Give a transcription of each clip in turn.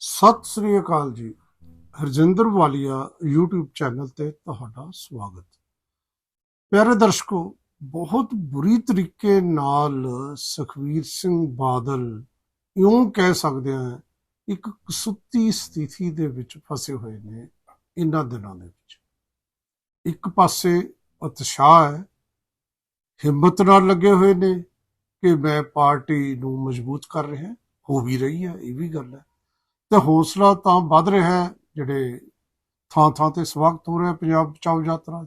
ਸਤਿ ਸ੍ਰੀ ਅਕਾਲ ਜੀ। ਹਰਜਿੰਦਰ ਵਾਲੀਆ YouTube channel ਤੇ ਤੁਹਾਡਾ ਸਵਾਗਤ। ਪਿਆਰੇ ਦਰਸ਼ਕੋ, ਬਹੁਤ ਬੁਰੀ ਤਰੀਕੇ ਨਾਲ ਸੁਖਵੀਰ ਸਿੰਘ ਬਾਦਲ ਇਉਂ ਕਹਿ ਸਕਦੇ ਹਾਂ ਇੱਕ ਕਸੁੱਤੀ ਸਥਿਤੀ ਦੇ ਵਿੱਚ ਫਸੇ ਹੋਏ ਨੇ ਇਹਨਾਂ ਦਿਨਾਂ ਦੇ ਵਿੱਚ। ਇੱਕ ਪਾਸੇ ਉਤਸ਼ਾਹ ਹੈ, ਹਿੰਮਤ ਨਾਲ ਲੱਗੇ ਹੋਏ ਨੇ ਕਿ ਮੈਂ ਪਾਰਟੀ ਨੂੰ ਮਜ਼ਬੂਤ ਕਰ ਰਿਹਾ, ਹੋ ਵੀ ਰਹੀ ਹੈ, ਇਹ ਵੀ ਗੱਲ ਹੈ। ਤੇ ਹੌਸਲਾ ਤਾਂ ਵੱਧ ਰਿਹਾ ਹੈ, ਜਿਹੜੇ ਥਾਂ ਥਾਂ ਤੇ ਸਵਾਗਤ ਹੋ ਰਿਹਾ ਪੰਜਾਬ ਬਚਾਓ ਯਾਤਰਾ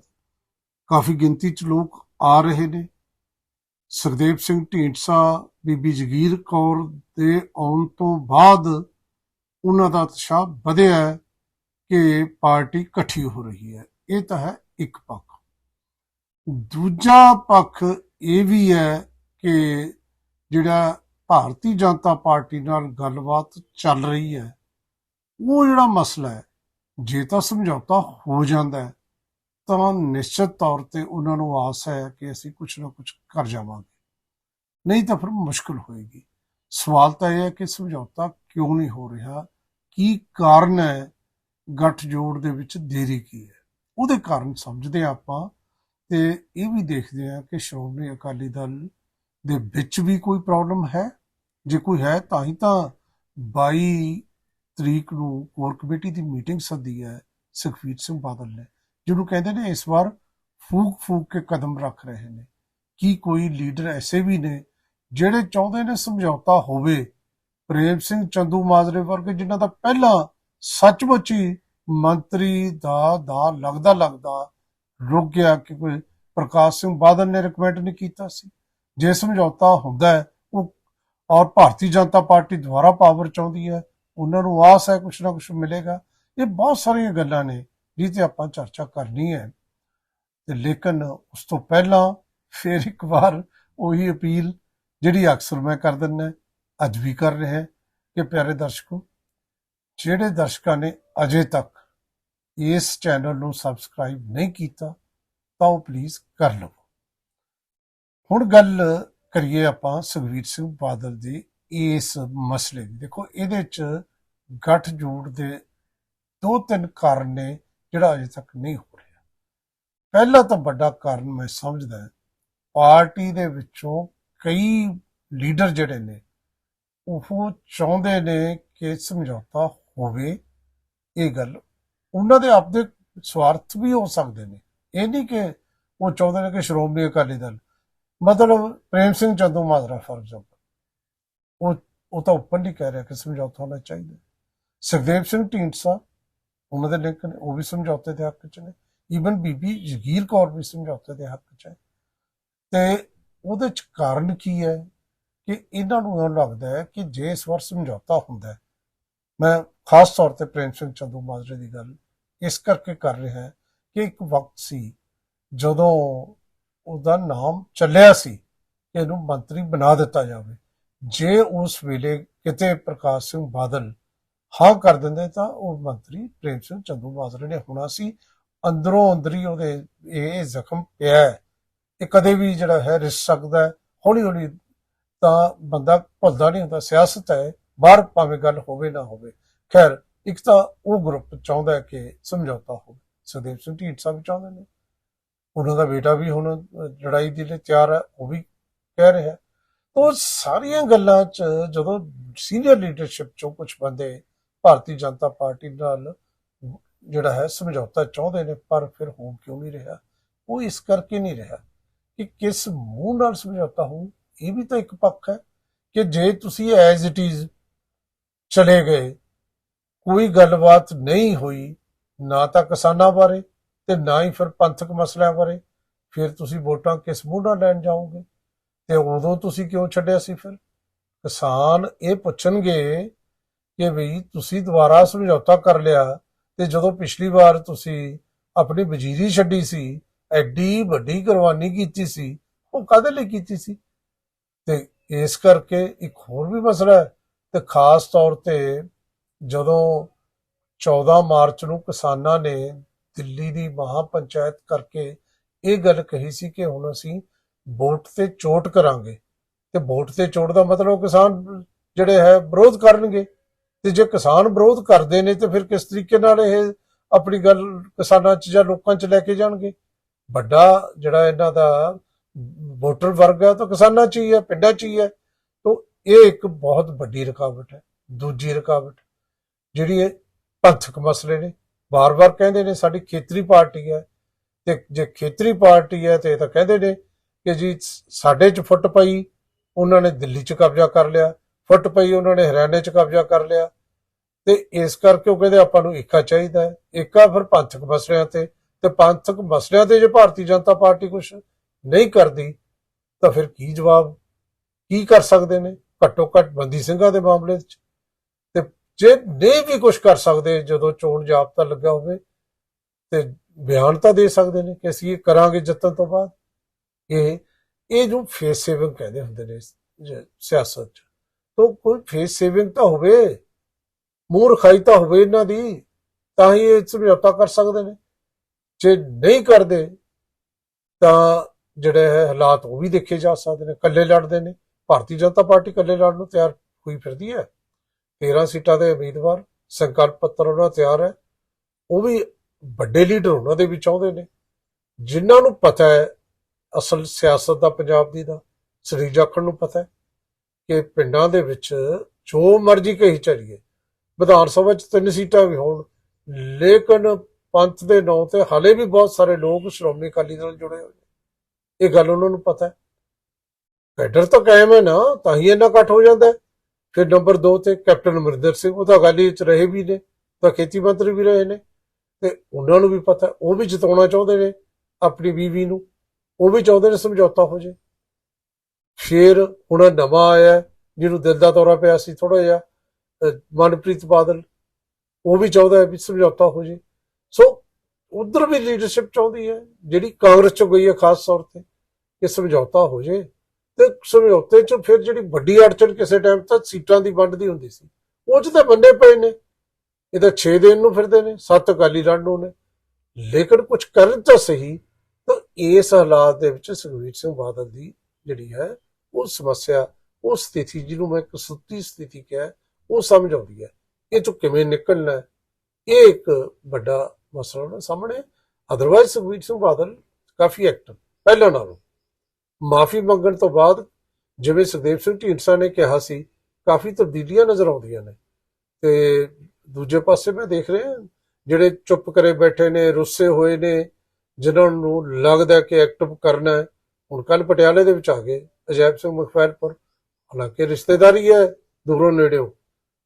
ਕਾਫੀ ਗਿਣਤੀ ਚ ਲੋਕ ਆ ਰਹੇ ਨੇ। ਸੁਖਦੇਵ ਸਿੰਘ ਢੀਂਡਸਾ, ਬੀਬੀ ਜਗੀਰ ਕੌਰ ਦੇ ਆਉਣ ਤੋਂ ਬਾਅਦ ਉਹਨਾਂ ਦਾ ਉਤਸ਼ਾਹ ਵਧਿਆ ਕਿ ਪਾਰਟੀ ਇਕੱਠੀ ਹੋ ਰਹੀ ਹੈ। ਇਹ ਤਾਂ ਹੈ ਇੱਕ ਪੱਖ। ਦੂਜਾ ਪੱਖ ਇਹ ਵੀ ਹੈ ਕਿ ਜਿਹੜਾ ਭਾਰਤੀ ਜਨਤਾ ਪਾਰਟੀ ਨਾਲ ਗੱਲਬਾਤ ਚੱਲ ਰਹੀ ਹੈ। ਉਹ ਜਿਹੜਾ ਮਸਲਾ ਹੈ, ਜੇ ਤਾਂ ਸਮਝੌਤਾ ਹੋ ਜਾਂਦਾ ਹੈ, ਤਾਂ ਨਿਸ਼ਚਿਤ ਤੌਰ ਤੇ ਉਹਨਾਂ ਨੂੰ ਆਸ ਹੈ ਕਿ ਅਸੀਂ ਕੁਝ ਨਾ ਕੁਝ ਕਰ ਜਾਵਾਂਗੇ। ਨਹੀਂ ਤਾਂ ਫਿਰ ਮੁਸ਼ਕਲ ਹੋਏਗੀ। ਸਵਾਲ ਤਾਂ ਇਹ ਹੈ ਕਿ ਸਮਝੌਤਾ ਕਿਉਂ ਨਹੀਂ ਹੋ ਰਿਹਾ? ਕੀ ਕਾਰਨ ਹੈ? ਗੱਠਜੋੜ ਦੇ ਵਿੱਚ ਦੇਰੀ ਕੀ ਹੈ? ਉਹਦੇ ਕਾਰਨ ਸਮਝਦੇ ਹਾਂ ਆਪਾਂ ਤੇ ਇਹ ਵੀ ਦੇਖਦੇ ਹਾਂ ਕਿ ਸ਼੍ਰੋਮਣੀ ਅਕਾਲੀ ਦਲ ਦੇ ਵਿੱਚ ਵੀ ਕੋਈ ਪ੍ਰੋਬਲਮ ਹੈ? ਜੇ ਕੋਈ ਹੈ ਤਾਂ ਹੀ ਤਾਂ 22 ਤਰੀਕ ਨੂੰ ਕੋਰ ਕਮੇਟੀ ਦੀ ਮੀਟਿੰਗ ਸੱਦੀ ਹੈ, ਸੁਖਵੀਰ ਸਿੰਘ ਬਾਦਲ ਨੇ, ਜਿਹਨੂੰ ਕਹਿੰਦੇ ਨੇ ਇਸ ਵਾਰ ਫੂਕ ਫੂਕ ਕੇ ਕਦਮ ਰੱਖ ਰਹੇ ਨੇ। ਕੀ ਕੋਈ ਲੀਡਰ ਐਸੇ ਵੀ ਨੇ ਜਿਹੜੇ ਚਾਹੁੰਦੇ ਨੇ ਸਮਝੌਤਾ ਹੋਵੇ? ਪ੍ਰੇਮ ਸਿੰਘ ਚੰਦੂ ਮਾਜਰੇ ਵਰਗੇ ਜਿਨ੍ਹਾਂ ਦਾ ਪਹਿਲਾਂ ਸੱਚਮੁੱਚ ਹੀ ਮੰਤਰੀ ਦਾ ਦਾ ਲੱਗਦਾ ਲੱਗਦਾ ਰੁਕ ਗਿਆ ਕਿ ਕੋਈ ਪ੍ਰਕਾਸ਼ ਸਿੰਘ ਬਾਦਲ ਨੇ ਰਿਕਮੈਂਡ ਨਹੀਂ ਕੀਤਾ ਸੀ। ਜੇ ਸਮਝੌਤਾ ਹੁੰਦਾ ਹੈ ਔਰ ਭਾਰਤੀ ਜਨਤਾ ਪਾਰਟੀ ਦੁਆਰਾ ਪਾਵਰ ਚਾਹੁੰਦੀ ਹੈ ਉਹਨਾਂ ਨੂੰ ਆਸ ਹੈ ਕੁਛ ਨਾ ਕੁਛ ਮਿਲੇਗਾ ਇਹ ਬਹੁਤ ਸਾਰੀਆਂ ਗੱਲਾਂ ਨੇ ਜਿਹ ਆਪਾਂ ਚਰਚਾ ਕਰਨੀ ਹੈ ਤੇ ਲੇਕਿਨ ਉਸ ਤੋਂ ਪਹਿਲਾਂ ਫਿਰ ਇੱਕ ਵਾਰ ਉਹੀ ਅਪੀਲ ਜਿਹੜੀ ਅਕਸਰ ਮੈਂ ਕਰ ਦਿੰਦਾ ਅੱਜ ਵੀ ਕਰ ਰਿਹਾ ਕਿ ਪਿਆਰੇ ਦਰਸ਼ਕੋ ਜਿਹੜੇ ਦਰਸ਼ਕਾਂ ਨੇ ਅਜੇ ਤੱਕ ਇਸ ਚੈਨਲ ਨੂੰ ਸਬਸਕ੍ਰਾਈਬ ਨਹੀਂ ਕੀਤਾ ਤਾਂ ਉਹ ਪਲੀਜ਼ ਕਰ ਲਵੋ ਹੁਣ ਗੱਲ ਕਰੀਏ ਆਪਾਂ ਸੁਖਵੀਰ ਸਿੰਘ ਬਾਦਲ ਦੀ ਇਸ ਮਸਲੇ ਦੀ। ਦੇਖੋ, ਇਹਦੇ ਚ ਗੱਠ ਜੋੜ ਦੇ ਦੋ ਤਿੰਨ ਕਾਰਨ ਨੇ ਜਿਹੜਾ ਅਜੇ ਤੱਕ ਨਹੀਂ ਹੋ ਰਿਹਾ। ਪਹਿਲਾ ਤਾਂ ਵੱਡਾ ਕਾਰਨ ਮੈਂ ਸਮਝਦਾ ਪਾਰਟੀ ਦੇ ਵਿੱਚੋਂ ਕਈ ਲੀਡਰ ਜਿਹੜੇ ਨੇ, ਉਹ ਚਾਹੁੰਦੇ ਨੇ ਕਿ ਸਮਝੌਤਾ ਹੋਵੇ ਇਹ ਗੱਲ। ਉਹਨਾਂ ਦੇ ਆਪਦੇ ਸਵਾਰਥ ਵੀ ਹੋ ਸਕਦੇ ਨੇ। ਇਹ ਨਹੀਂ ਕਿ ਉਹ ਚਾਹੁੰਦੇ ਨੇ ਕਿ ਸ਼੍ਰੋਮਣੀ ਅਕਾਲੀ ਦਲ ਮਤਲਬ ਪ੍ਰੇਮ ਸਿੰਘ ਚੰਦੂ ਮਾਜਰਾ ਫॉर ਐਗਜ਼ਾਮਪਲ ਉਹ ਉਹ ਤਾਂ ਉੱਪਰ ਕਹਿ ਰਿਹਾ ਕਿ ਸਮਝੌਤਾ ਹੋਣਾ ਚਾਹੀਦਾ। ਸੁਖਦੇਵ ਸਿੰਘ ਢੀਂਡਸਾ, ਉਹਨਾਂ ਦੇ ਲਿੰਕ ਨੇ, ਉਹ ਵੀ ਸਮਝੌਤੇ ਦੇ ਹੱਕ 'ਚ ਨੇ। ਈਵਨ ਬੀਬੀ ਜਗੀਰ ਕੌਰ ਵੀ ਸਮਝੌਤੇ ਦੇ ਹੱਕ 'ਚ ਹੈ। ਤੇ ਉਹਦੇ 'ਚ ਕਾਰਨ ਕੀ ਹੈ ਕਿ ਇਹਨਾਂ ਨੂੰ ਇਹ ਲੱਗਦਾ ਹੈ ਕਿ ਜੇ ਇਸ ਵਾਰ ਸਮਝੌਤਾ ਹੁੰਦਾ ਮੈਂ ਖਾਸ ਤੌਰ ਤੇ ਪ੍ਰੇਮ ਸਿੰਘ ਚੰਦੂ ਮਾਜਰੇ ਦੀ ਗੱਲ ਇਸ ਕਰਕੇ ਕਰ ਰਿਹਾ ਕਿ ਇੱਕ ਵਕਤ ਸੀ ਜਦੋਂ ਉਹਦਾ ਨਾਮ ਚੱਲਿਆ ਸੀ ਕਿ ਇਹਨੂੰ ਮੰਤਰੀ ਬਣਾ ਦਿੱਤਾ ਜਾਵੇ। ਜੇ ਉਸ ਵੇਲੇ ਕਿਤੇ ਪ੍ਰਕਾਸ਼ ਸਿੰਘ ਬਾਦਲ ਹਾਂ ਕਰ ਦਿੰਦੇ ਤਾਂ ਉਹ ਮੰਤਰੀ ਪ੍ਰੇਮ ਸਿੰਘ ਚੰਦੂ ਮਾਜਰੇ ਨੇ ਹੋਣਾ ਸੀ। ਅੰਦਰੋਂ ਅੰਦਰੀ ਉਹਦੇ ਇਹ ਜ਼ਖਮ ਪਿਆ ਹੈ। ਇਹ ਕਦੇ ਵੀ ਜਿਹੜਾ ਹੈ ਰਿਸ ਸਕਦਾ ਹੈ। ਹੌਲੀ ਹੌਲੀ ਤਾਂ ਬੰਦਾ ਭੁੱਲਦਾ ਨਹੀਂ ਹੁੰਦਾ। ਸਿਆਸਤ ਹੈ। ਬਾਹਰ ਭਾਵੇਂ ਗੱਲ ਹੋਵੇ ਨਾ ਹੋਵੇ। ਖੈਰ, ਇੱਕ ਤਾਂ ਉਹ ਗਰੁੱਪ ਚਾਹੁੰਦਾ ਕਿ ਸਮਝੌਤਾ ਹੋਵੇ। ਸੁਖਦੇਵ ਸਿੰਘ ਢੀਂਡਸਾ ਵੀ ਚਾਹੁੰਦੇ ਨੇ। ਉਹਨਾਂ ਦਾ ਬੇਟਾ ਵੀ ਹੁਣ ਲੜਾਈ ਦੇ ਲਈ ਤਿਆਰ ਹੈ, ਉਹ ਵੀ ਕਹਿ ਰਿਹਾ ਉਹ ਸਾਰੀਆਂ ਗੱਲਾਂ 'ਚ ਜਦੋਂ ਸੀਨੀਅਰ ਲੀਡਰਸ਼ਿਪ 'ਚੋਂ ਕੁਝ ਬੰਦੇ ਭਾਰਤੀ ਜਨਤਾ ਪਾਰਟੀ ਨਾਲ ਜਿਹੜਾ ਹੈ ਸਮਝੌਤਾ ਚਾਹੁੰਦੇ ਨੇ, ਪਰ ਫਿਰ ਹੋ ਕਿਉਂ ਨਹੀਂ ਰਿਹਾ? ਉਹ ਇਸ ਕਰਕੇ ਨਹੀਂ ਰਿਹਾ ਕਿ ਕਿਸ ਮੂੰਹ ਨਾਲ ਸਮਝੌਤਾ ਹੋ ਇਹ ਵੀ ਤਾਂ ਇੱਕ ਪੱਖ ਹੈ ਕਿ ਜੇ ਤੁਸੀਂ ਐਜ਼ ਇਟ ਇਜ਼ ਚਲੇ ਗਏ, ਕੋਈ ਗੱਲਬਾਤ ਨਹੀਂ ਹੋਈ, ਨਾ ਤਾਂ ਕਿਸਾਨਾਂ ਬਾਰੇ ਤੇ ਨਾ ਹੀ ਫਿਰ ਪੰਥਕ ਮਸਲਿਆਂ ਬਾਰੇ, ਫਿਰ ਤੁਸੀਂ ਵੋਟਾਂ ਕਿਸ ਮੂੰਹ ਨਾਲ ਲੈਣ ਜਾਓਗੇ? ਤੇ ਉਦੋਂ ਤੁਸੀਂ ਕਿਉਂ ਛੱਡਿਆ ਸੀ ਫਿਰ? ਕਿਸਾਨ ਇਹ ਪੁੱਛਣਗੇ ਕਿ ਵੀ ਤੁਸੀਂ ਦੁਬਾਰਾ ਸਮਝੌਤਾ ਕਰ ਲਿਆ ਤੇ ਜਦੋਂ ਪਿਛਲੀ ਵਾਰ ਤੁਸੀਂ ਆਪਣੀ ਵਜ਼ੀਰੀ ਛੱਡੀ ਸੀ, ਐਡੀ ਵੱਡੀ ਕੁਰਬਾਨੀ ਕੀਤੀ ਸੀ, ਉਹ ਕਾਹਦੇ ਲਈ ਕੀਤੀ ਸੀ? ਤੇ ਇਸ ਕਰਕੇ ਇੱਕ ਹੋਰ ਵੀ ਮਸਲਾ ਹੈ ਤੇ ਖਾਸ ਤੌਰ ਤੇ ਜਦੋਂ 14 ਮਾਰਚ ਨੂੰ ਕਿਸਾਨਾਂ ਨੇ ਦਿੱਲੀ ਦੀ ਮਹਾ ਪੰਚਾਇਤ ਕਰਕੇ ਇਹ ਗੱਲ ਕਹੀ ਸੀ ਕਿ ਹੁਣ ਅਸੀਂ ਵੋਟ ਤੇ ਚੋਟ ਕਰਾਂਗੇ। ਤੇ ਵੋਟ ਤੇ ਚੋਟ ਦਾ ਮਤਲਬ ਕਿਸਾਨ ਜਿਹੜੇ ਹੈ ਵਿਰੋਧ ਕਰਨਗੇ। ਤੇ ਜੇ ਕਿਸਾਨ ਵਿਰੋਧ ਕਰਦੇ ਨੇ ਤੇ ਫਿਰ ਕਿਸ ਤਰੀਕੇ ਨਾਲ ਇਹ ਆਪਣੀ ਗੱਲ ਕਿਸਾਨਾਂ 'ਚ ਜਾਂ ਲੋਕਾਂ 'ਚ ਲੈ ਕੇ ਜਾਣਗੇ? ਵੱਡਾ ਜਿਹੜਾ ਇਹਨਾਂ ਦਾ ਵੋਟਰ ਵਰਗ ਹੈ ਤਾਂ ਕਿਸਾਨਾਂ 'ਚ ਹੀ ਹੈ, ਪਿੰਡਾਂ 'ਚ ਹੀ ਹੈ। ਤਾਂ ਇਹ ਇੱਕ ਬਹੁਤ ਵੱਡੀ ਰੁਕਾਵਟ ਹੈ। ਦੂਜੀ ਰੁਕਾਵਟ ਜਿਹੜੀ ਇਹ ਪੰਥਕ ਮਸਲੇ ਨੇ। ਵਾਰ-ਵਾਰ ਕਹਿੰਦੇ ਨੇ, ਸਾਡੀ ਖੇਤਰੀ ਪਾਰਟੀ ਹੈ। ਤੇ ਜੇ ਖੇਤਰੀ ਪਾਰਟੀ ਹੈ ਤੇ ਇਹ ਤਾਂ ਕਹਿੰਦੇ ਨੇ ਕਿ ਜੀ ਸਾਡੇ 'ਚ ਫੁੱਟ ਪਈ, ਉਹਨਾਂ ਨੇ ਦਿੱਲੀ 'ਚ ਕਬਜ਼ਾ ਕਰ ਲਿਆ। ਫੁੱਟ ਪਈ, ਉਹਨਾਂ ਨੇ ਹਰਿਆਣੇ 'ਚ ਕਬਜ਼ਾ ਕਰ ਲਿਆ। ਤੇ ਇਸ ਕਰਕੇ ਉਹ ਕਹਿੰਦੇ ਆਪਾਂ ਨੂੰ ਏਕਾ ਚਾਹੀਦਾ ਹੈ। ਏਕਾ ਫਿਰ ਪੰਥਕ ਮਸਲਿਆਂ ਤੇ। ਤੇ ਪੰਥਕ ਮਸਲਿਆਂ ਤੇ ਜੇ ਭਾਰਤੀ ਜਨਤਾ ਪਾਰਟੀ ਕੁਝ ਨਹੀਂ ਕਰਦੀ, ਤਾਂ ਫਿਰ ਕੀ ਜਵਾਬ, ਕੀ ਕਰ ਸਕਦੇ ਨੇ? ਘੱਟੋ ਘੱਟ ਬੰਦੀ ਸਿੰਘਾਂ ਦੇ ਮਾਮਲੇ 'ਚ। ਜੇ ਨਹੀਂ ਵੀ ਕੁਝ ਕਰ ਸਕਦੇ, ਜਦੋਂ ਚੋਣ ਜਾਬਤਾ ਲੱਗਾ ਹੋਵੇ, ਤੇ ਬਿਆਨ ਤਾਂ ਦੇ ਸਕਦੇ ਨੇ ਕਿ ਅਸੀਂ ਇਹ ਕਰਾਂਗੇ ਜਿੱਤਣ ਤੋਂ ਬਾਅਦ। ਇਹ ਇਹ ਜੋ ਫੇਸ ਸੇਵਿੰਗ ਕਹਿੰਦੇ ਹੁੰਦੇ ਨੇ ਸਿਆਸਤ 'ਚ। ਤਾਂ ਕੋਈ ਫੇਸ ਸੇਵਿੰਗ ਤਾਂ ਹੋਵੇ, ਮੂਰਖਾਈ ਤਾਂ ਹੋਵੇ ਇਹਨਾਂ ਦੀ, ਤਾਂ ਹੀ ਇਹ ਸਮਝੌਤਾ ਕਰ ਸਕਦੇ ਨੇ। ਜੇ ਨਹੀਂ ਕਰਦੇ, ਤਾਂ ਜਿਹੜੇ ਹੈ ਹਾਲਾਤ ਉਹ ਵੀ ਦੇਖੇ ਜਾ ਸਕਦੇ ਨੇ, ਇਕੱਲੇ ਲੜਦੇ ਨੇ। ਭਾਰਤੀ ਜਨਤਾ ਪਾਰਟੀ ਇਕੱਲੇ ਲੜਨ ਨੂੰ ਤਿਆਰ ਹੋਈ ਫਿਰਦੀ ਹੈ। 13 ਸੀਟਾਂ ਦੇ ਉਮੀਦਵਾਰ, ਸੰਕਲਪ ਪੱਤਰ ਉਹਨਾਂ ਤਿਆਰ ਹੈ। ਉਹ ਵੀ ਵੱਡੇ ਲੀਡਰ ਉਹਨਾਂ ਦੇ ਵੀ ਚਾਹੁੰਦੇ ਨੇ। ਜਿਨ੍ਹਾਂ ਨੂੰ ਪਤਾ ਹੈ, ਅਸਲ ਸਿਆਸਤ ਦਾ, ਪੰਜਾਬ ਦੀ ਦਾ, ਸ੍ਰੀ ਜਾਖੜ ਨੂੰ ਪਤਾ ਹੈ ਕਿ ਪਿੰਡਾਂ ਦੇ ਵਿੱਚ ਜੋ ਮਰਜ਼ੀ ਕਹੀ ਚੱਲੀਏ, ਵਿਧਾਨ ਸਭਾ ਚ ਤਿੰਨ ਸੀਟਾਂ ਵੀ ਹੋਣ, ਲੇਕਿਨ ਪੰਥ ਦੇ ਨਾਂ ਤੇ ਹਾਲੇ ਵੀ ਬਹੁਤ ਸਾਰੇ ਲੋਕ ਸ਼੍ਰੋਮਣੀ ਅਕਾਲੀ ਦਲ ਜੁੜੇ ਹੋਏ ਨੇ। ਇਹ ਗੱਲ ਉਹਨਾਂ ਨੂੰ ਪਤਾ ਹੈ। ਕੈਡਰ ਤਾਂ ਕਾਇਮ ਹੈ ਨਾ, ਤਾਂ ਹੀ ਇੰਨਾ ਇਕੱਠ ਹੋ ਜਾਂਦਾ ਹੈ। ਫਿਰ ਨੰਬਰ 2 ਤੇ ਕੈਪਟਨ ਅਮਰਿੰਦਰ ਸਿੰਘ, ਉਹ ਤਾਂ ਅਕਾਲੀ ਚ ਰਹੇ ਵੀ ਨੇ, ਤਾਂ ਖੇਤੀ ਮੰਤਰੀ ਵੀ ਰਹੇ ਨੇ। ਤੇ ਉਹਨਾਂ ਨੂੰ ਵੀ ਪਤਾ, ਉਹ ਵੀ ਜਿਤਾਉਣਾ ਚਾਹੁੰਦੇ ਨੇ ਆਪਣੀ ਬੀਵੀ ਨੂੰ, ਉਹ ਵੀ ਚਾਹੁੰਦੇ ਨੇ ਸਮਝੌਤਾ ਹੋ ਜੇ ਫਿਰ ਹੁਣ ਨਵਾਂ ਆਇਆ, ਜਿਹਨੂੰ ਦਿਲ ਦਾ ਦੌਰਾ ਪਿਆ ਸੀ ਥੋੜਾ ਜਿਹਾ ਮਨਪ੍ਰੀਤ ਬਾਦਲ, ਉਹ ਵੀ ਚਾਹੁੰਦਾ ਹੈ ਵੀ ਸਮਝੌਤਾ ਹੋ ਜੇ ਸੋ ਉਧਰ ਵੀ ਲੀਡਰਸ਼ਿਪ ਚਾਹੁੰਦੀ ਹੈ, ਜਿਹੜੀ ਕਾਂਗਰਸ ਚੋਂ ਗਈ ਹੈ ਖਾਸ ਤੌਰ ਤੇ, ਕਿ ਸਮਝੌਤਾ ਹੋ ਜੇ ਤੇ ਸਮਝੌਤੇ ਚ ਫਿਰ ਜਿਹੜੀ ਵੱਡੀ ਅੜਚਣ ਕਿਸੇ ਟਾਈਮ ਤਾਂ ਸੀਟਾਂ ਦੀ ਵੰਡ ਦੀ ਹੁੰਦੀ ਸੀ। ਉਹ ਚ ਤਾਂ ਬੰਦੇ ਪਏ ਨੇ। ਇਹ ਤਾਂ 6 ਦਿਨ ਨੂੰ ਫਿਰਦੇ ਨੇ, ਸੱਤ ਅਕਾਲੀ ਲੜਨ ਨੂੰ ਨੇ। ਲੇਕਿਨ ਕੁਝ ਕਰਨ ਤਾਂ ਸਹੀ, ਤਾਂ ਇਸ ਹਾਲਾਤ ਦੇ ਵਿੱਚ ਸੁਖਬੀਰ ਸਿੰਘ ਬਾਦਲ ਦੀ ਜਿਹੜੀ ਹੈ, ਉਹ ਸਮੱਸਿਆ, ਉਹ ਸਥਿਤੀ ਜਿਹਨੂੰ ਮੈਂ ਕਸੂਤੀ ਸਥਿਤੀ ਕਿਹਾ, ਉਹ ਸਮਝ ਆਉਂਦੀ ਹੈ। ਇਹ ਤੋਂ ਕਿਵੇਂ ਨਿਕਲਣਾ ਇਹ ਇੱਕ ਵੱਡਾ ਮਸਲਾ ਨਾ ਸਾਹਮਣੇ ਅਦਰਵਾਈਜ਼ ਸੁਖਬੀਰ ਸਿੰਘ ਬਾਦਲ ਕਾਫੀ ਐਕਟਿਵ ਪਹਿਲਾਂ ਨਾਲੋਂ। ਮਾਫੀ ਮੰਗਣ ਤੋਂ ਬਾਅਦ ਜਿਵੇਂ ਸੁਖਦੇਵ ਸਿੰਘ ਢੀਂਡਸਾ ਨੇ ਕਿਹਾ ਸੀ, ਕਾਫੀ ਤਬਦੀਲੀਆਂ ਨਜ਼ਰ ਆਉਂਦੀਆਂ ਨੇ। ਤੇ ਦੂਜੇ ਪਾਸੇ ਮੈਂ ਦੇਖ ਰਿਹਾ ਜਿਹੜੇ ਚੁੱਪ ਕਰੇ ਬੈਠੇ ਨੇ, ਰੁੱਸੇ ਹੋਏ ਨੇ, ਜਿਨ੍ਹਾਂ ਨੂੰ ਲੱਗਦਾ ਕਿ ਐਕਟਿਵ ਕਰਨਾ ਹੈ, ਹੁਣ ਕੱਲ ਪਟਿਆਲੇ ਦੇ ਵਿੱਚ ਆ ਗਏ। ਅਜੈਬ ਸਿੰਘ ਮੁਖਫੈਲਪੁਰ ਹਾਲਾਂਕਿ ਰਿਸ਼ਤੇਦਾਰੀ ਹੈ, ਦੂਰੋਂ ਨੇੜਿਓਂ।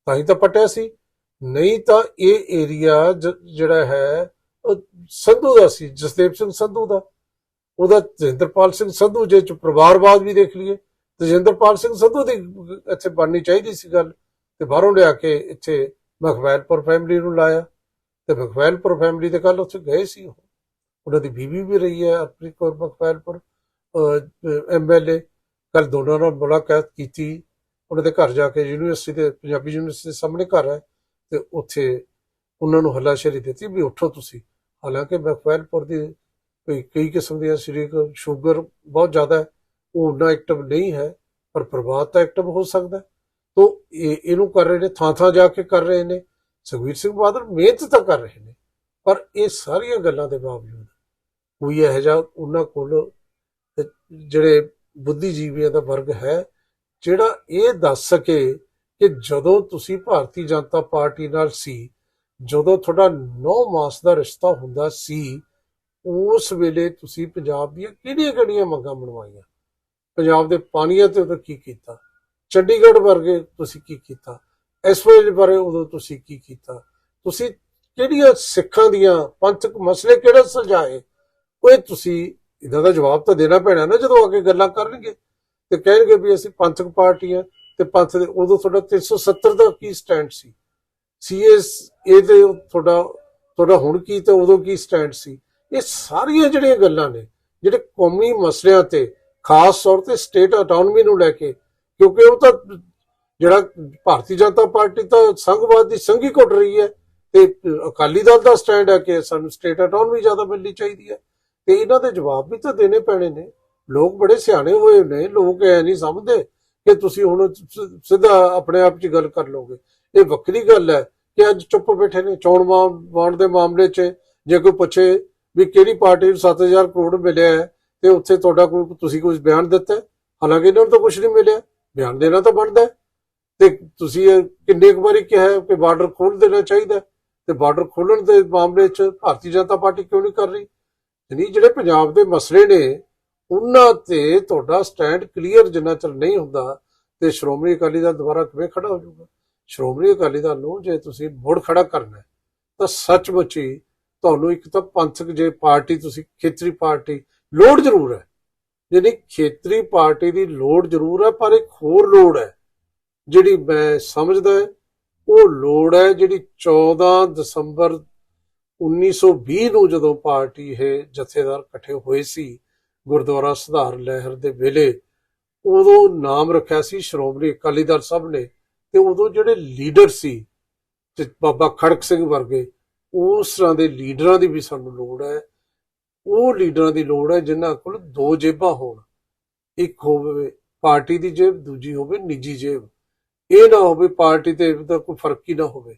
ਤਾਂ ਹੀ ਤਾਂ ਪਟਿਆ ਸੀ। ਨਹੀਂ ਤਾਂ ਇਹ ਏਰੀਆ ਜਿਹੜਾ ਹੈ ਸੰਧੂ ਦਾ ਸੀ, ਜਸਦੇਵ ਸਿੰਘ ਸੰਧੂ ਦਾ। ਉਹਦਾ ਤੇਜਿੰਦਰਪਾਲ ਸਿੰਘ ਸੰਧੂ, ਜੇ ਚ ਪਰਿਵਾਰਵਾਦ ਵੀ ਦੇਖ ਲਈਏ ਤਜਿੰਦਰਪਾਲ ਸਿੰਘ ਸੰਧੂ ਦੀ ਇੱਥੇ ਬਣਨੀ ਚਾਹੀਦੀ ਸੀ ਗੱਲ, ਤੇ ਬਾਹਰੋਂ ਲਿਆ ਕੇ ਇੱਥੇ ਮਖਵੈਲਪੁਰ ਫੈਮਿਲੀ ਨੂੰ ਲਾਇਆ, ਤੇ ਮਖਵੈਲਪੁਰ ਫੈਮਿਲੀ ਦੇ ਕੱਲ ਉੱਥੇ ਗਏ ਸੀ ਉਹ। ਉਹਨਾਂ ਦੀ ਬੀਵੀ ਵੀ ਰਹੀ ਹੈ ਅਰਪ੍ਰੀਤ ਕੌਰ ਮਖਵੈਲਪੁਰ ਐਮਐਲਏ ਕੱਲ ਦੋਨਾਂ ਨਾਲ ਮੁਲਾਕਾਤ ਕੀਤੀ। ਉਹਨਾਂ ਦੇ ਘਰ ਜਾ ਕੇ ਯੂਨੀਵਰਸਿਟੀ ਦੇ, ਪੰਜਾਬੀ ਯੂਨੀਵਰਸਿਟੀ ਦੇ ਸਾਹਮਣੇ ਘਰ ਹੈ, ਤੇ ਉੱਥੇ ਉਹਨਾਂ ਨੂੰ ਹੱਲਾਸ਼ੇਰੀ ਦਿੱਤੀ ਵੀ ਉੱਠੋ ਤੁਸੀਂ। ਹਾਲਾਂਕਿ ਮਖਵੈਲਪੁਰ ਦੀ ਕਈ ਕਿਸਮ ਦੀਆਂ ਸਰੀਰਕ ਸ਼ੂਗਰ ਬਹੁਤ ਜ਼ਿਆਦਾ ਹੈ, ਉਹ ਉਨਾ ਐਕਟਿਵ ਨਹੀਂ ਹੈ, ਪਰ ਪ੍ਰਭਾਵ ਤਾਂ ਐਕਟਿਵ ਹੋ ਸਕਦਾ ਹੈ। ਇਹਨੂੰ ਕਰ ਰਹੇ ਨੇ ਥਾਂ ਥਾਂ ਜਾ ਕੇ ਕਰ ਰਹੇ ਨੇ। ਸੁਖਵੀਰ ਸਿੰਘ ਬਾਦਲ ਮਿਹਨਤ ਤਾਂ ਕਰ ਰਹੇ ਨੇ, ਪਰ ਇਹ ਸਾਰੀਆਂ ਗੱਲਾਂ ਦੇ ਬਾਵਜੂਦ ਕੋਈ ਇਹੋ ਜਿਹਾ ਉਹਨਾਂ ਕੋਲ ਜਿਹੜੇ ਬੁੱਧੀਜੀਵੀਆਂ ਦਾ ਵਰਗ ਹੈ, ਜਿਹੜਾ ਇਹ ਦੱਸ ਸਕੇ ਕਿ ਜਦੋਂ ਤੁਸੀਂ ਭਾਰਤੀ ਜਨਤਾ ਪਾਰਟੀ ਨਾਲ ਸੀ, ਜਦੋਂ ਤੁਹਾਡਾ 9 ਮਾਸ ਦਾ ਰਿਸ਼ਤਾ ਹੁੰਦਾ ਸੀ ਉਸ ਵੇਲੇ ਤੁਸੀਂ ਪੰਜਾਬ ਦੀਆਂ ਕਿਹੜੀਆਂ-ਕਿਹੜੀਆਂ ਮੰਗਾਂ ਬਣਵਾਈਆਂ ਪੰਜਾਬ ਦੇ ਪਾਣੀਆਂ ਤੇ ਉਦੋਂ ਕੀ ਕੀਤਾ? ਚੰਡੀਗੜ੍ਹ ਵਰਗੇ ਤੁਸੀਂ ਕੀ ਕੀਤਾ? ਇਸ ਬਾਰੇ ਉਦੋਂ ਤੁਸੀਂ ਕੀ ਕੀਤਾ? ਤੁਸੀਂ ਕਿਹੜੀਆਂ ਸਿੱਖਾਂ ਦੀਆਂ ਪੰਥਕ ਮਸਲੇ ਕਿਹੜੇ ਸੁਲਝਾਏ? ਉਹ ਤੁਸੀਂ ਇਹਦਾ ਦਾ ਜਵਾਬ ਤਾਂ ਦੇਣਾ ਪੈਣਾ ਨਾ ਜਦੋਂ ਅੱਗੇ ਗੱਲਾਂ ਕਰਨਗੇ ਤੇ ਕਹਿਣਗੇ ਵੀ ਅਸੀਂ ਪੰਥਕ ਪਾਰਟੀ ਆ ਤੇ ਪੰਥ ਦੇ ਉਦੋਂ ਤੁਹਾਡਾ 370 ਦਾ ਕੀ ਸਟੈਂਡ ਸੀ? ਸੀਐਸ ਇਹ ਤੇ ਤੁਹਾਡਾ ਤੁਹਾਡਾ ਹੁਣ ਕੀ ਤੇ ਉਦੋਂ ਕੀ ਸਟੈਂਡ ਸੀ? ਇਹ ਸਾਰੀਆਂ ਜਿਹੜੀਆਂ ਗੱਲਾਂ ਨੇ, ਜਿਹੜੇ ਕੌਮੀ ਮਸਲਿਆਂ ਤੇ, ਖਾਸ ਤੌਰ ਤੇ ਸਟੇਟ ਆਟੋਨਮੀ ਨੂੰ ਲੈ ਕੇ, ਕਿਉਂਕਿ ਉਹ ਤਾਂ ਜਿਹੜਾ ਭਾਰਤੀ ਜਨਤਾ ਪਾਰਟੀ ਤਾਂ ਸੰਘਵਾਦ ਦੀ ਸੰਘੀ ਘੁੱਟ ਰਹੀ ਹੈ ਤੇ ਅਕਾਲੀ ਦਲ ਦਾ ਸਟੈਂਡ ਹੈ ਕਿ ਸਾਨੂੰ ਸਟੇਟ ਆਟੋਨਮੀ ਜ਼ਿਆਦਾ ਮਿਲਣੀ ਚਾਹੀਦੀ ਹੈ। ਤੇ ਇਹਨਾਂ ਦੇ ਜਵਾਬ ਵੀ ਤਾਂ ਦੇਣੇ ਪੈਣੇ ਨੇ। ਲੋਕ ਬੜੇ ਸਿਆਣੇ ਹੋਏ ਨੇ, ਲੋਕ ਐ ਨਹੀਂ ਸਮਝਦੇ ਕਿ ਤੁਸੀਂ ਹੁਣ ਸਿੱਧਾ ਆਪਣੇ ਆਪ 'ਚ ਗੱਲ ਕਰ ਲਓਗੇ। ਇਹ ਵੱਖਰੀ ਗੱਲ ਹੈ ਕਿ ਅੱਜ ਚੁੱਪ ਬੈਠੇ ਨੇ, ਚੋਣ ਮਾ- ਵੰਡ ਦੇ ਮਾਮਲੇ 'ਚ, ਜੇ ਕੋਈ ਪੁੱਛੇ ਵੀ ਕਿਹੜੀ ਪਾਰਟੀ ਨੂੰ 7000 ਕਰੋੜ ਮਿਲਿਆ ਹੈ ਤੇ ਉੱਥੇ ਤੁਹਾਡਾ ਕੋਈ, ਤੁਸੀਂ ਕੁਝ ਬਿਆਨ ਦਿੱਤਾ ਹਾਲਾਂਕਿ ਇਹਨਾਂ ਨੂੰ ਤਾਂ ਕੁਝ ਨਹੀਂ ਮਿਲਿਆ। ਬਿਆਨ ਦੇਣਾ ਤਾਂ ਬਣਦਾ ਤੇ ਤੁਸੀਂ ਕਿੰਨੇ ਕੁ ਵਾਰੀ ਕਿਹਾ ਕਿ ਬਾਰਡਰ ਖੋਲ ਦੇਣਾ ਚਾਹੀਦਾ ਤੇ ਬਾਰਡਰ ਖੋਲਣ ਦੇ ਮਾਮਲੇ 'ਚ ਭਾਰਤੀ ਜਨਤਾ ਪਾਰਟੀ ਕਿਉਂ ਨਹੀਂ ਕਰ ਰਹੀ? ਯਾਨੀ ਜਿਹੜੇ ਪੰਜਾਬ ਦੇ ਮਸਲੇ ਨੇ, ਉਹਨਾਂ ਤੇ ਤੁਹਾਡਾ ਸਟੈਂਡ ਕਲੀਅਰ ਜਿੰਨਾ ਚਿਰ ਨਹੀਂ ਹੁੰਦਾ ਤੇ ਸ਼੍ਰੋਮਣੀ ਅਕਾਲੀ ਦਲ ਦੁਬਾਰਾ ਕਿਵੇਂ ਖੜਾ ਹੋ ਜਾਊਗਾ? ਸ਼੍ਰੋਮਣੀ ਅਕਾਲੀ ਦਲ ਨੂੰ ਜੇ ਤੁਸੀਂ ਮੁੜ ਖੜਾ ਕਰਨਾ ਤਾਂ ਸੱਚਮੁੱਚ ਹੀ ਤੁਹਾਨੂੰ ਇੱਕ ਤਾਂ ਪੰਥਕ ਜੇ ਪਾਰਟੀ ਤੁਸੀਂ, ਖੇਤਰੀ ਪਾਰਟੀ, ਲੋੜ ਜ਼ਰੂਰ ਹੈ। ਯਾਨੀ ਖੇਤਰੀ ਪਾਰਟੀ ਦੀ ਲੋੜ ਜ਼ਰੂਰ ਹੈ, ਪਰ ਇੱਕ ਹੋਰ ਲੋੜ ਹੈ। ਜਿਹੜੀ ਮੈਂ ਸਮਝਦਾ ਉਹ ਲੋੜ ਹੈ ਜਿਹੜੀ 14 ਦਸੰਬਰ 1920 ਨੂੰ ਜਦੋਂ ਪਾਰਟੀ ਇਹ ਜਥੇਦਾਰ ਇਕੱਠੇ ਹੋਏ ਸੀ, ਗੁਰਦੁਆਰਾ ਸੁਧਾਰ ਲਹਿਰ ਦੇ ਵੇਲੇ, ਉਦੋਂ ਨਾਮ ਰੱਖਿਆ ਸੀ ਸ਼੍ਰੋਮਣੀ ਅਕਾਲੀ ਦਲ ਸਭ ਨੇ ਤੇ ਉਦੋਂ ਜਿਹੜੇ ਲੀਡਰ ਸੀ ਬਾਬਾ ਖੜਕ ਸਿੰਘ ਵਰਗੇ ਉਸ ਤਰ੍ਹਾਂ ਦੇ ਲੀਡਰਾਂ ਦੀ ਵੀ ਸਾਨੂੰ ਲੋੜ ਹੈ। ਉਹ ਲੀਡਰਾਂ ਦੀ ਲੋੜ ਹੈ ਜਿਨ੍ਹਾਂ ਕੋਲ ਦੋ ਜੇਬਾਂ ਹੋਣ। ਇੱਕ ਹੋਵੇ ਪਾਰਟੀ ਦੀ ਜੇਬ, ਦੂਜੀ ਹੋਵੇ ਨਿੱਜੀ ਜੇਬ। ਇਹ ਨਾ ਹੋਵੇ ਪਾਰਟੀ ਤੇ ਦਾ ਕੋਈ ਫ਼ਰਕ ਹੀ ਨਾ ਹੋਵੇ।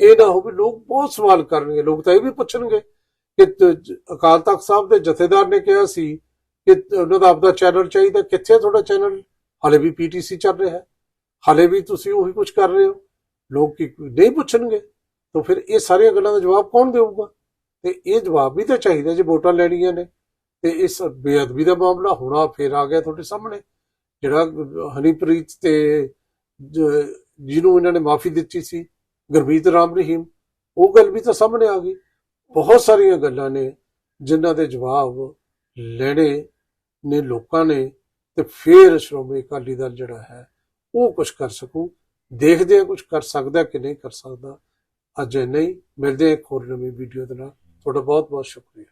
ਇਹ ਨਾ ਹੋਵੇ ਲੋਕ ਬਹੁਤ ਸਵਾਲ ਕਰਨਗੇ। ਲੋਕ ਤਾਂ ਇਹ ਵੀ ਪੁੱਛਣਗੇ ਕਿ ਅਕਾਲ ਤਖਤ ਸਾਹਿਬ ਦੇ ਜਥੇਦਾਰ ਨੇ ਕਿਹਾ ਸੀ ਕਿ ਉਹਨਾਂ ਦਾ ਆਪਦਾ ਚੈਨਲ ਚਾਹੀਦਾ। ਕਿੱਥੇ ਤੁਹਾਡਾ ਚੈਨਲ? ਹਾਲੇ ਵੀ ਪੀਟੀਸੀ ਚੱਲ ਰਿਹਾ ਹੈ। ਹਾਲੇ ਵੀ ਤੁਸੀਂ ਉਹੀ ਕੁਝ ਕਰ ਰਹੇ ਹੋ। ਲੋਕ ਨਹੀਂ ਪੁੱਛਣਗੇ। ਤਾਂ ਫਿਰ ਇਹ ਸਾਰੀਆਂ ਗੱਲਾਂ ਦਾ ਜਵਾਬ ਕੌਣ ਦੇਊਗਾ? ਤੇ ਇਹ ਜਵਾਬ ਵੀ ਤਾਂ ਚਾਹੀਦਾ ਜੇ ਵੋਟਾਂ ਲੈਣੀਆਂ ਨੇ। ਤੇ ਇਸ ਬੇਅਦਬੀ ਦਾ ਮਾਮਲਾ ਹੋਣਾ ਫੇਰ ਆ ਗਿਆ ਤੁਹਾਡੇ ਸਾਹਮਣੇ। ਜਿਹੜਾ ਹਨੀਪ੍ਰੀਤ ਤੇ ਜਿਹਨੂੰ ਇਹਨਾਂ ਨੇ ਮਾਫੀ ਦਿੱਤੀ ਸੀ, ਗੁਰਮੀਤ ਰਾਮ ਰਹੀਮ, ਉਹ ਗੱਲ ਵੀ ਤਾਂ ਸਾਹਮਣੇ ਆ ਗਈ। ਬਹੁਤ ਸਾਰੀਆਂ ਗੱਲਾਂ ਨੇ ਜਿਨ੍ਹਾਂ ਦੇ ਜਵਾਬ ਲੈਣੇ ਨੇ ਲੋਕਾਂ ਨੇ ਤੇ ਫੇਰ ਸ਼੍ਰੋਮਣੀ ਅਕਾਲੀ ਦਲ ਜਿਹੜਾ ਹੈ, ਉਹ ਕੁਝ ਕਰ ਸਕੂ। ਦੇਖਦੇ ਆ ਕੁਝ ਕਰ ਸਕਦਾ ਕਿ ਨਹੀਂ ਕਰ ਸਕਦਾ। ਅੱਜ ਨਹੀਂ ਮਿਲਦੇ ਆ ਇੱਕ ਹੋਰ ਨਵੀਂ ਵੀਡੀਓ ਦੇ ਨਾਲ। ਤੁਹਾਡਾ ਬਹੁਤ ਬਹੁਤ ਸ਼ੁਕਰੀਆ।